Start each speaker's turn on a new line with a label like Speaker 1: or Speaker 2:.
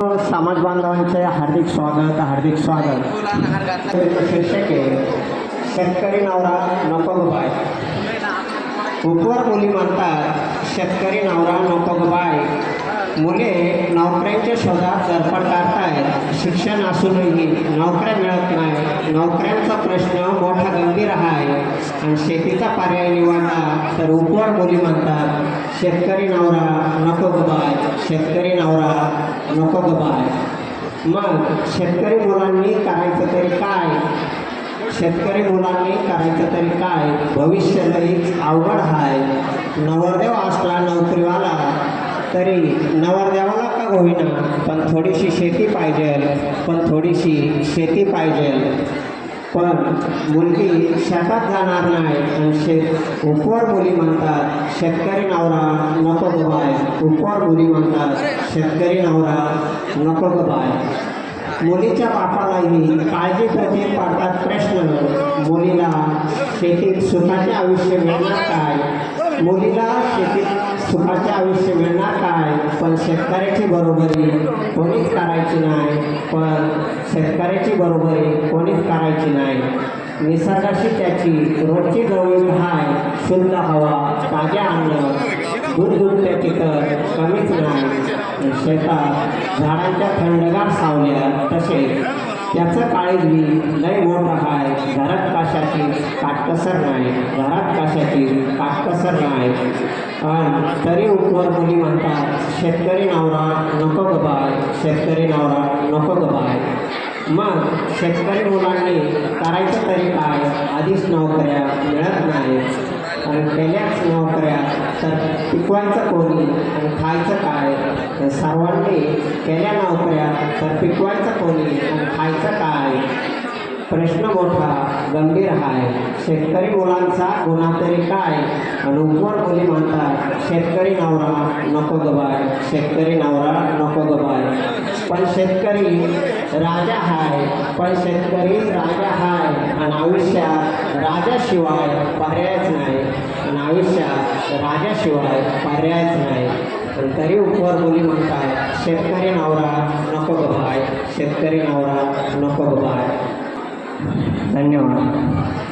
Speaker 1: समाज बांधवांचे हार्दिक स्वागत हार्दिक स्वागत. शीर्षक आहे शेतकरी नवरा नको बाय. उपवर मुली म्हणतात शेतकरी नवरा नको बाय. मुले नोकऱ्यांच्या शोधात धडपड करतायत शिक्षण असूनही नोकऱ्या मिळत नाही. नोकऱ्यांचा प्रश्न मोठा गंभीर आहे. आणि शेतीचा पर्याय निवडला तर उपवर मुली म्हणतात शेतकरी नवरा नको बाय. शेतकरी नवरा नको ग बाय मग शेतकरी मुलांनी करायचं तरी काय? शेतकरी मुलांनी करायचं तरी काय? भविष्य लईच अवघड आहे नवरदेव असला नोकरीवाला तरी नवरदेवाला का होईना? पण थोडीशी शेती पाहिजे पण थोडीशी शेती पाहिजे. पण मुलगी शेतात जाणार नाही. आणि शेत उपवर मुली म्हणतात शेतकरी नवरा नको ग बाय. उपवर मुली म्हणतात शेतकरी नवरा नको ग बाय. मुलीच्या बापालाही काळजीपोटी पडतात प्रश्न. मुलीला शेतीत सुखाचे आयुष्य मिळणार काय? मुलीला शेतीत सुखाचे आयुष्य मिळणार काय? पण शेतकऱ्याची बरोबरी कोणीच करायची नाही. पण शेतकऱ्याची बरोबरी कोणीच करायची नाही. निसर्गाशी त्याची रोजची जवळ हाय शुद्ध हवा ताज्या अन्न दूध दूध त्याची तर कमीच नाही. शेतात झाडांच्या थंडगार सावल्या तसेच त्याचं काळजी लय मोठं आहे घरात काशाची काटकसर नाही. घरात काशाची काटकसर आहे आणि तरी उपवर मुली म्हणतात शेतकरी नवरा नको ग शेतकरी नवरा नको ग मग शेतकरी मुलांनी करायचं तरी काय? आधीच नोकऱ्या मिळत नाही आणि केल्याच नोकऱ्या तर पिकवायचं कोणी आणि खायचं काय? सर्वांनी केल्या नोकऱ्या तर पिकवायचं कोणी आणि खायचं काय? प्रश्न मोठा गंभीर आहे शेतकरी मुलांचा गुन्हा तरी काय? आणि उपवर मुली म्हणतात शेतकरी नवरा नको गबाय शेतकरी नवरा नको गबाय. पण शेतकरी राजा हाय पण शेतकरी राजा हाय आणि आयुष्यात राजाशिवाय पर्यायच नाही. आणि आयुष्यात राजाशिवाय पर्यायच नाही. पण तरी उपवर मुली म्हणतात शेतकरी नवरा नको गबाय शेतकरी नवरा नको गबाय. धन्यवाद.